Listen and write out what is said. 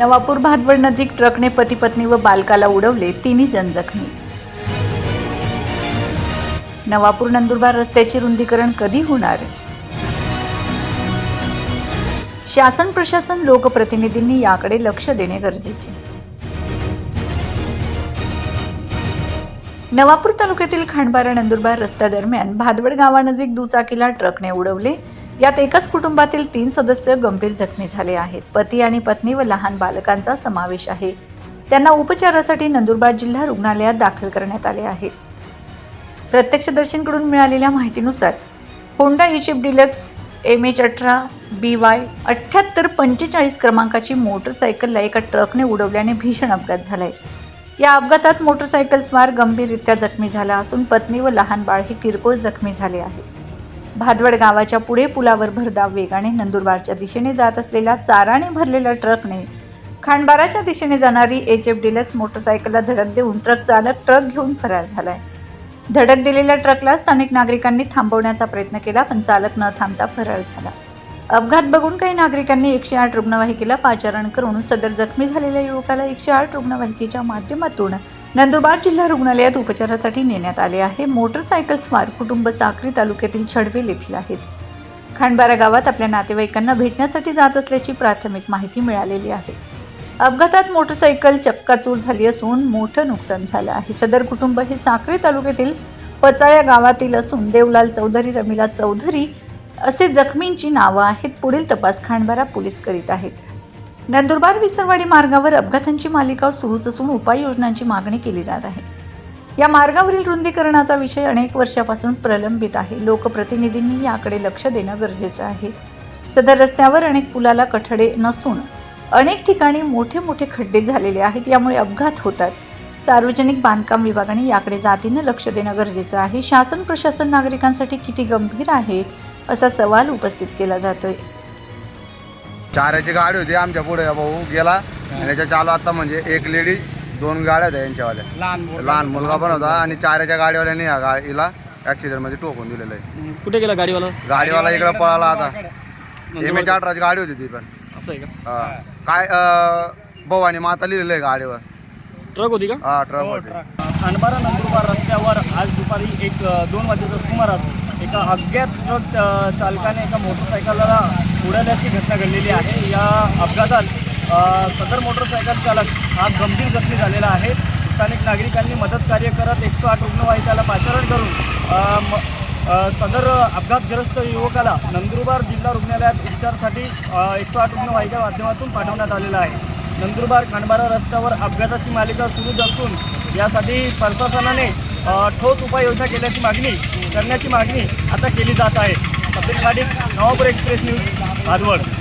नवापूर भादवड नजीक ट्रकने पती पत्नी व बालकाला उडवले तिन्ही जण जखमी. नवापूर नंदुरबार रस्त्याचे रुंदीकरण कधी होणार? शासन प्रशासन लोकप्रतिनिधींनी याकडे लक्ष देणे गरजेचे. नवापूर तालुक्यातील खांडबारा नंदुरबार रस्त्यादरम्यान भादवड गावानजीक दुचाकीला ट्रकने उडवले. यात एकाच कुटुंबातील तीन सदस्य गंभीर जखमी झाले आहेत. पती आणि पत्नी व लहान बालकांचा समावेश आहे. त्यांना उपचारासाठी नंदुरबार जिल्हा रुग्णालयात दाखल करण्यात आले आहे. प्रत्यक्षदर्शींकडून मिळालेल्या माहितीनुसार होंडा इचिप डिलक्स एम एच अठरा बी वाय अठ्ठ्याहत्तर पंचेचाळीस क्रमांकाची मोटरसायकलला एका ट्रकने उडवल्याने भीषण अपघात झालाय. या अपघातात मोटरसायकल स्वार गंभीररित्या जखमी झाला असून पत्नी व लहान बाळ हे किरकोळ जखमी झाले आहे भादवड गावाच्या पुढे पुलावर भरधाव वेगाने नंदुरबारच्या दिशेने जात असलेल्या चाराने भरलेल्या ट्रकने खांडबाराच्या दिशेने जाणारी एच एफ डिलक्स मोटरसायकलला धडक देऊन ट्रक चालक ट्रक घेऊन फरार झालाय. धडक दिलेल्या ट्रकला स्थानिक नागरिकांनी थांबवण्याचा प्रयत्न केला पण चालक न थांबता फरार झाला. अपघात बघून काही नागरिकांनी एकशे आठ रुग्णवाहिकेला पाचारण करून सदर जखमी झालेल्या युवकाला एकशे आठ रुग्णवाहिकेच्या माध्यमातून नंदुरबार जिल्हा रुग्णालयात उपचारासाठी नेण्यात आले आहे. मोटरसायकल स्वार कुटुंब साक्री तालुक्यातील छडवेल येथील आहेत. खांडबारा गावात आपल्या नातेवाईकांना भेटण्यासाठी जात असल्याची प्राथमिक माहिती मिळालेली आहे. अपघातात मोटरसायकल चक्काचूर झाली असून मोठं नुकसान झालं आहे. सदर कुटुंब हे साक्री तालुक्यातील पचाया गावातील असून देवलाल चौधरी रमिला चौधरी असे जखमींची नावं आहेत. पुढील तपास खांडबारा पोलीस करीत आहेत. नंदुरबार विसरवाडी मार्गावर अपघातांची मालिका सुरूच असून उपाययोजनांची मागणी केली जात आहे. या मार्गावरील रुंदीकरणाचा विषय अनेक वर्षापासून प्रलंबित आहे. लोकप्रतिनिधींनी याकडे लक्ष देणं गरजेचं आहे. सदर रस्त्यावर अनेक पुलाला कठडे नसून अनेक ठिकाणी मोठे मोठे खड्डे झालेले आहेत. यामुळे अपघात होतात. सार्वजनिक बांधकाम विभागाने याकडे जातीनं लक्ष देणं गरजेचं आहे. शासन प्रशासन नागरिकांसाठी किती गंभीर आहे असा सवाल उपस्थित केला जातोय. चाराची गाडी होती आमच्या पुढे भाऊ गेला. आणि त्याच्या चालू आता म्हणजे एक लेडी दोन गाड्या होत्या यांच्यावाल्या. लहान मुलं. लहान मुलगा पण होता आणि चाराच्या गाडीवाल्याने या गाडीला ऍक्सिडेंटमध्ये टोकून दिलेलं आहे. कुठे गेला गाडीवाला? गाडीवाला इकडे पळाला आता. एम एच अठराची गाडी होती ती पण. असं आहे का? हा. काय अं, भाऊ आणि माता लिहिलेलं आहे गाडीवर. ट्रक होती का? हा ट्रक होती. खांडबारा नंदुरबार रस्त्यावर आज दुपारी एक अ, दोन वाजेच्या सुमारास एका अज्ञात ट्रक अ, चालकाने एका मोटरसायकलला उडाल्याची घटना घडलेली आहे. या अपघातात सदर मोटरसायकल चालक हा गंभीर जखमी झालेला आहे. स्थानिक नागरिकांनी मदत कार्य करत एकशे आठ रुग्णवाहिकाला पाचारण करून म- सदर अपघातग्रस्त युवकाला नंदुरबार जिल्हा रुग्णालयात उपचारासाठी एकशे आठ रुग्णवाहिका माध्यमातून पाठवण्यात आलेला आहे. नंदुरबार खांडबारा रस्त्यावर अपघाताची मालिका सुरूच असून यासाठी प्रशासनाने ठोस उपाययोजना केल्याची मागणी करण्याची मागणी आता केली जात आहे. सफेद गाडी नवापूर एक्सप्रेस न्यूज. भादवड